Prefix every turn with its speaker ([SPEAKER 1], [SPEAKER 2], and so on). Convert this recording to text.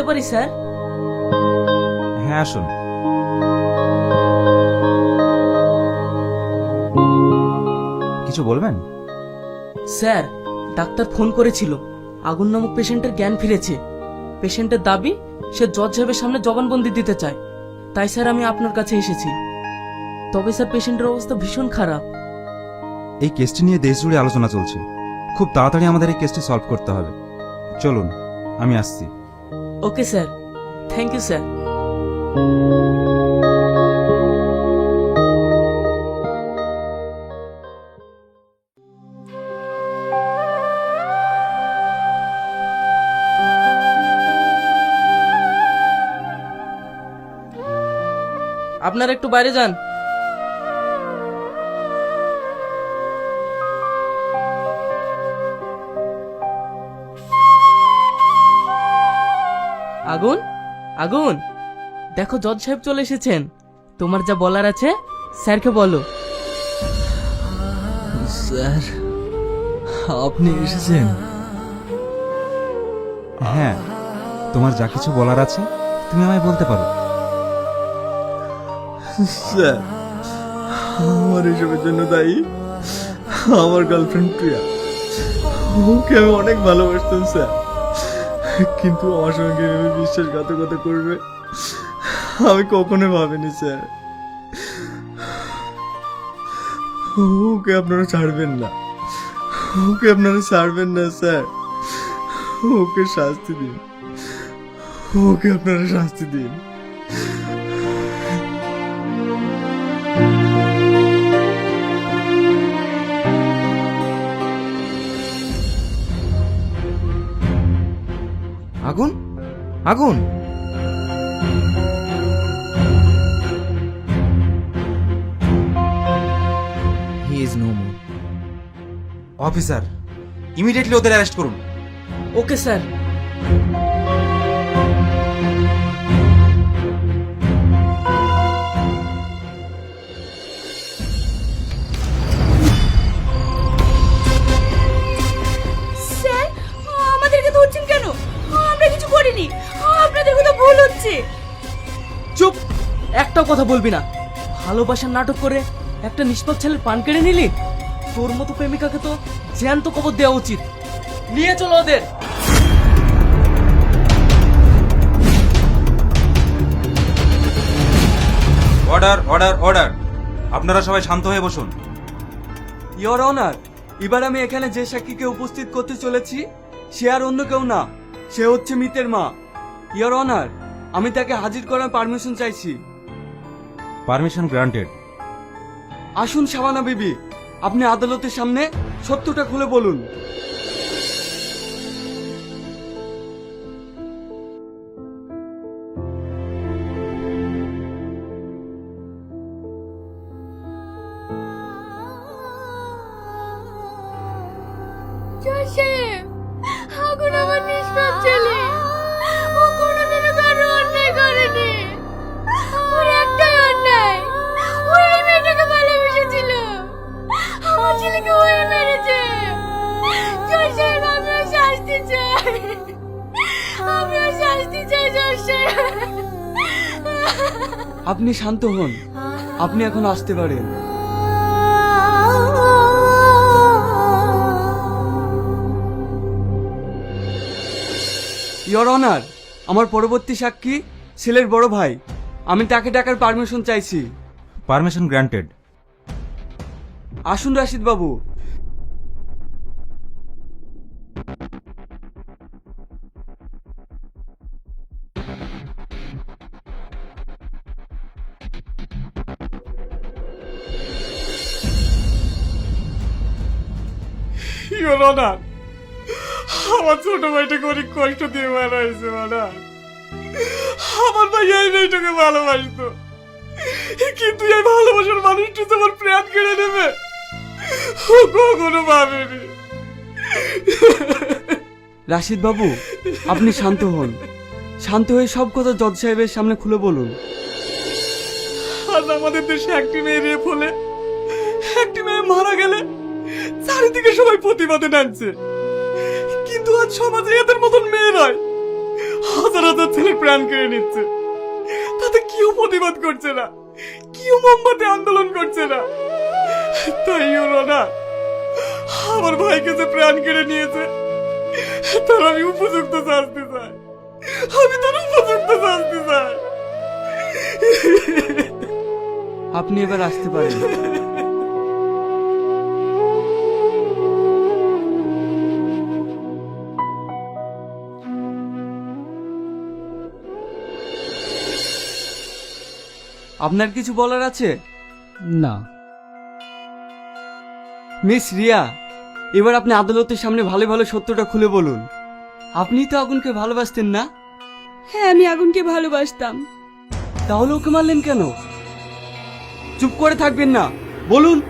[SPEAKER 1] আসতে পারি স্যার?
[SPEAKER 2] হ্যাঁ আসুন। কিছু বলবেন?
[SPEAKER 1] স্যার ডাক্তার ফোন করেছিল। আগুন নামক পেশেন্টের জ্ঞান ফিরেছে। পেশেন্টের দাবি সে জজ সাহেবের সামনে জবানবন্দি দিতে চায়। তাই স্যার আমি আপনার কাছে এসেছি। তবে স্যার পেশেন্টের অবস্থা ভীষণ খারাপ।
[SPEAKER 2] এই কেসটি নিয়ে দেশ জুড়ে আলোচনা চলছে। খুব তাড়াতাড়ি আমাদের এই কেসটি সলভ করতে হবে। চলুন আমি আসছি।
[SPEAKER 1] Okay sir thank you sir আপনারা একটু বাইরে যান। আগুন আগুন। দেখো জজ সাহেব চলে এসেছেন। তোমার যা বলার আছে স্যারকে বলো।
[SPEAKER 3] স্যার আপনি এসেছেন?
[SPEAKER 2] হ্যাঁ তোমার যা কিছু বলার আছে তুমি আমায় বলতে পারো।
[SPEAKER 3] স্যার আমার এসবের জন্য দায়ী আমার গার্লফ্রেন্ড প্রিয়া। ওকে আমি অনেক ভালোবাসতাম স্যার। কিন্তু আমার সঙ্গে এভাবে বিশ্বাসঘাতকতা করবে। আমি কখনো ভাবিনি, স্যার। ওকে আপনারা ছাড়বেন না। ওকে আপনারা ছাড়বেন না, স্যার। ওকে শাস্তি দিন। ওকে আপনারা শাস্তি দিন।
[SPEAKER 2] আগুন।
[SPEAKER 3] He is no more
[SPEAKER 2] officer immediately ওদের অ্যারেস্ট করুন।
[SPEAKER 1] ওকে স্যার একটাও কথা বলবি না। ভালোবাসার নাটক করে একটা নিষ্পাপ ছেলের পান কেড়ে নিলি? তোর মতো প্রেমিকাকে তো জ্যান্ত কবর দেওয়া উচিত। নিয়ে চলো ওদের।
[SPEAKER 2] Order order order. আপনারা সবাই শান্ত হয়ে বসুন।
[SPEAKER 4] ইয়োর অনার এবার আমি এখানে যে সাক্ষীকে উপস্থিত করতে চলেছি সে আর অন্য কেউ না। সে হচ্ছে মিতের মা। ইয়োর অনার আমি তাকে হাজির করার পারমিশন চাইছি।
[SPEAKER 2] Permission granted.
[SPEAKER 4] আসুন শাবানা বিবি আপনি আদালতের সামনে সত্যটা খুলে বলুন।
[SPEAKER 5] সাহেব
[SPEAKER 4] আপনি শান্ত হন। আপনি এখন আসতে পারেন। ইয়োর অনার আমার পরবর্তী সাক্ষী ছেলের বড় ভাই। আমি তাকে ডাকার পারমিশন চাইছি।
[SPEAKER 2] পারমিশন গ্রান্টেড
[SPEAKER 4] আসুন রাশিদ বাবু
[SPEAKER 3] ইওর অনার আমার ছোট ভাইটাকে অনেক কষ্ট দিয়ে মারা হয়েছে মানা। আমার ভাই এই মেয়েটাকে ভালোবাসতো। কিন্তু এই ভালোবাসার মানুষটি তো আমার প্রাণ কেড়ে নেবে। ও কখনো ভাবেনি।
[SPEAKER 4] রাশিদ বাবু আপনি শান্ত হন। শান্ত হয়ে সব কথা জজ সাহেবের সামনে খুলে বলুন।
[SPEAKER 3] আজ আমাদের দেশে একটি মেয়ে রেপ হলে একটি মেয়ে মারা গেলে চারিদিকে সবাই প্রতিবাদে নামছে কিন্তু আজ সমাজে এদের মতন মেয়ে নয়
[SPEAKER 1] হাজার হাজার ছেলে প্রাণ কেড়ে নিচ্ছে। তাতে কেউ প্রতিবাদ করছে না। কেউ মোমবাতি আন্দোলন করছে না। তাই না। আমার ভাইকে যে প্রাণ কেড়ে নিয়েছে, তার আমি উপযুক্ত শাস্তি চাই। আমি তার উপযুক্ত শাস্তি চাই।
[SPEAKER 4] আপনি এবার আসতে পারেন। আপনার কিছু বলার আছে?
[SPEAKER 6] না।
[SPEAKER 4] মিস রিয়া এবার আপনি আদালতের সামনে ভালো ভালো সত্যটা খুলে বলুন। আপনি তো আগুনকে ভালোবাসতেন না?
[SPEAKER 7] হ্যাঁ আমি আগুনকে ভালোবাসতাম।
[SPEAKER 4] তাহলে ওকে মারলেন কেন? চুপ করে থাকবেন না। বলুন।